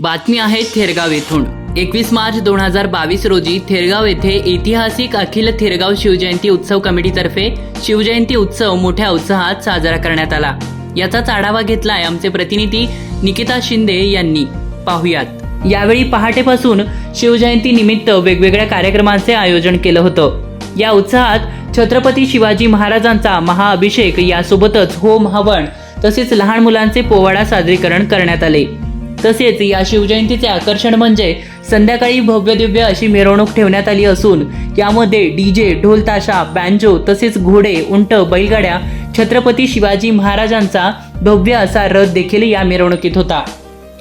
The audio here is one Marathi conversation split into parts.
बातमी आहे थेरगाव येथून. एकवीस मार्च दोन हजार बावीस रोजी थेरगाव येथे ऐतिहासिक अखिल थेरगाव शिवजयंती उत्सव कमिटीतर्फे शिवजयंती उत्सव मोठ्या उत्साहात साजरा करण्यात आला. याचाच आढावा घेतलाय आमचे प्रतिनिधी निकिता शिंदे यांनी. पाहुयात. यावेळी पहाटेपासून शिवजयंती निमित्त वेगवेगळ्या कार्यक्रमांचे आयोजन केलं होतं. या उत्साहात छत्रपती शिवाजी महाराजांचा महाअभिषेक यासोबतच होम हवन तसेच लहान मुलांचे पोवाडा सादरीकरण करण्यात आले. तसेच या शिवजयंतीचे आकर्षण म्हणजे संध्याकाळी भव्य दिव्य अशी मिरवणूक ठेवण्यात आली असून यामध्ये डीजे ढोल ताशा बँजो तसेच घोडे उंट बैलगाड्या छत्रपती शिवाजी महाराजांचा भव्य असा रथ देखील या मिरवणुकीत होता.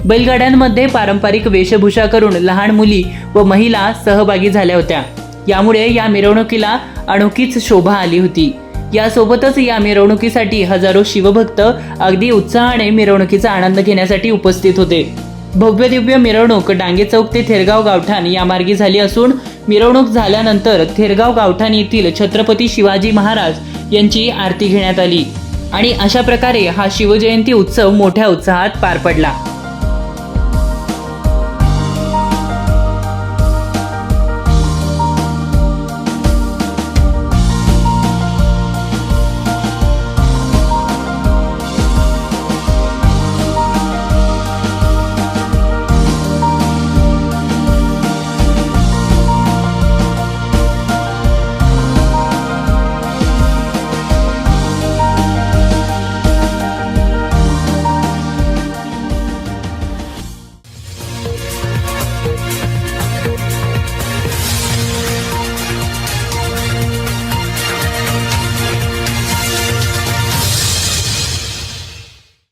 बैलगाड्यांमध्ये पारंपरिक वेशभूषा करून लहान मुली व महिला सहभागी झाल्या होत्या. यामुळे या मिरवणुकीला अनोखीच शोभा आली होती. यासोबतच या मिरवणुकीसाठी हजारो शिवभक्त अगदी उत्साहाने मिरवणुकीचा आनंद घेण्यासाठी उपस्थित होते. भव्य दिव्य मिरवणूक डांगे चौक ते थेरगाव गावठाण या मार्गी झाली असून मिरवणूक झाल्यानंतर थेरगाव गावठाण येथील छत्रपती शिवाजी महाराज यांची आरती घेण्यात आली. आणि अशा प्रकारे हा शिवजयंती उत्सव मोठ्या उत्साहात पार पडला.